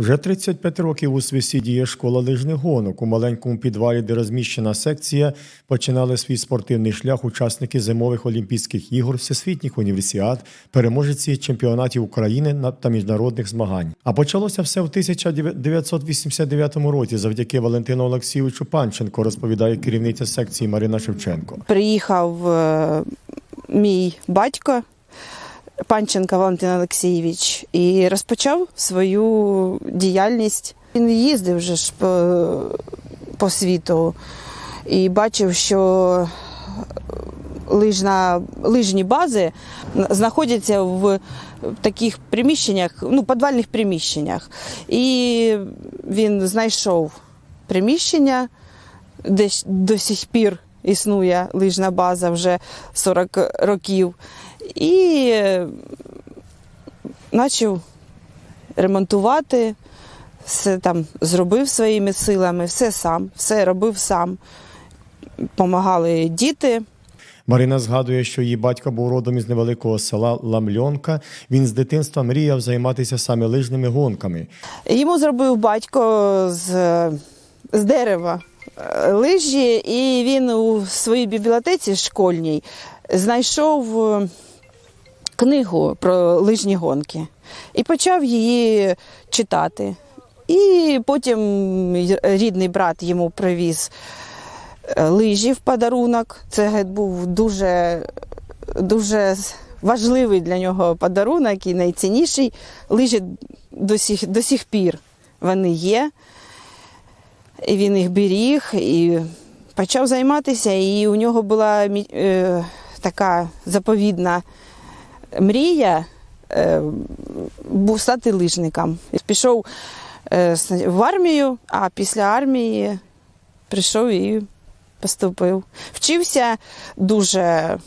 Вже 35 років у Свисі діє школа лижних гонок. У маленькому підвалі, де розміщена секція, починали свій спортивний шлях учасники зимових Олімпійських ігор, всесвітніх універсіад, переможці чемпіонатів України та міжнародних змагань. А почалося все в 1989 році завдяки Валентину Олексійовичу Панченко, розповідає керівниця секції Марина Шевченко. Приїхав е, мій батько Панченко Валентин Олексійович і розпочав свою діяльність. Він їздив вже ж по, по світу і бачив, що лижна, лижні бази знаходяться в таких приміщеннях, ну, підвальних приміщеннях. І він знайшов приміщення, де до сих пір існує лижна база вже 40 років. І почав ремонтувати, все там зробив своїми силами, все сам, все робив сам. Помагали діти. Марина згадує, що її батько був родом із невеликого села Ламльонка. Він з дитинства мріяв займатися саме лижними гонками. Йому зробив батько з, з дерева е, лижі, і він у своїй бібліотеці школьній знайшов е, книгу про лижні гонки і почав її читати. І потім рідний брат йому привіз е, лижі в подарунок. Це був дуже, дуже важливий для нього подарунок і найцінніший. Лижі до сих, до сих пір вони є. І він їх беріг і почав займатися. І у нього була е, така заповідна мрія е, був стати лижником. Пішов е, в армію, а після армії прийшов і поступив. Вчився дуже.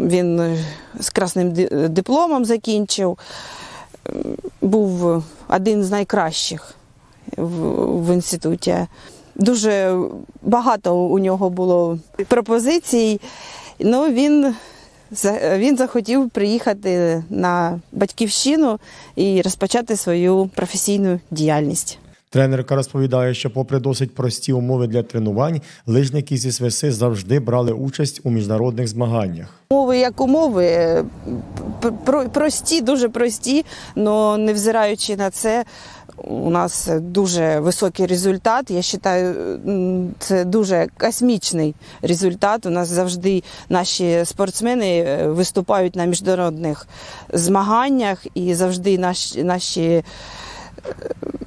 Він з красним дипломом закінчив. Був один з найкращих в, інституті. Дуже багато у нього було пропозицій. Ну, він, він захотів приїхати на батьківщину і розпочати свою професійну діяльність. Тренерка розповідає, що, попри досить прості умови для тренувань, лижники зі Свиси завжди брали участь у міжнародних змаганнях. Умови як умови, прості, дуже прості, але невзираючи на це, у нас дуже високий результат. Я вважаю, це дуже космічний результат. У нас завжди наші спортсмени е, виступають на міжнародних змаганнях і завжди наші, наші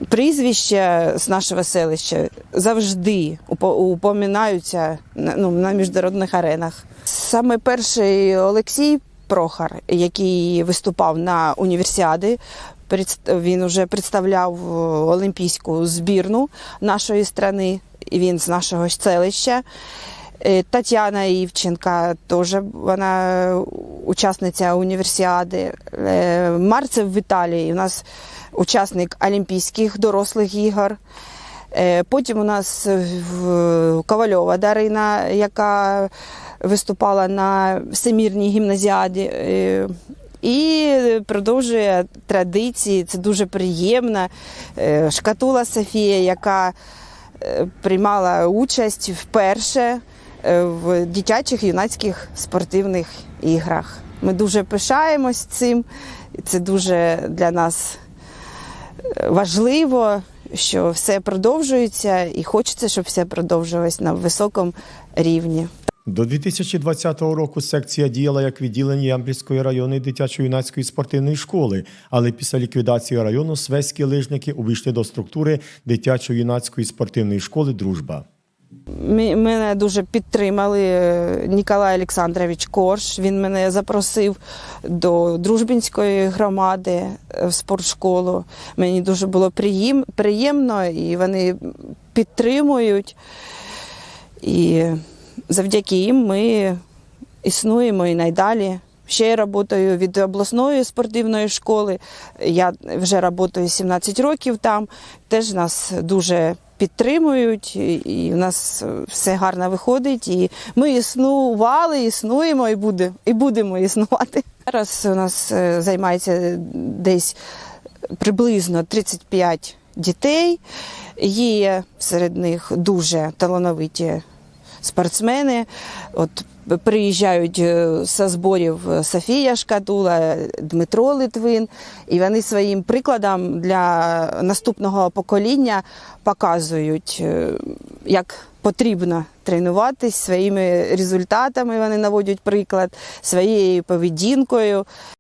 прізвища з нашого селища завжди упоминаються на, ну, на міжнародних аренах. Саме перший Олексій Прохор, який виступав на універсіади, він вже представляв е, олімпійську збірну нашої країни, він з нашого селища. Е, Тетяна Івченка теж вона учасниця універсіади. Е, Марцев Віталій у нас учасник Олімпійських дорослих ігор. Потім у нас Ковальова Дарина, яка виступала на всемірній гімназіаді. І продовжує традиції, це дуже приємно. Е, Шкатула Софія, яка е, приймала участь вперше е, в дитячих юнацьких спортивних іграх. Ми дуже пишаємось цим. Це дуже для нас важливо, що все продовжується, і хочеться, щоб все продовжувалось на високому рівні. До 2020 року секція діяла як відділення Ямпільської районної дитячо-юнацької спортивної школи, але після ліквідації району свеські лижники увійшли до структури дитячо-юнацької спортивної школи Дружба. Мене дуже підтримали е, Ніколай Олександрович Корж. Він мене запросив до Дружбінської громади е, в спортшколу. Мені дуже було приємно, і вони підтримують. І завдяки їм ми існуємо і найдалі. Ще я працюю від обласної спортивної школи. Я вже працюю 17 років там. Теж нас дуже підтримують, і- в нас все гарно виходить. І ми існували, існуємо і, буде, і будемо існувати. Зараз у нас е, займається десь приблизно 35 дітей. Є серед них дуже талановиті спортсмени. От приїжджають е, зі зборів Софія Шкатула, Дмитро Литвин, і вони своїм прикладом для наступного покоління показують, е, як потрібно тренуватись своїми результатами. Вони наводять приклад своєю поведінкою.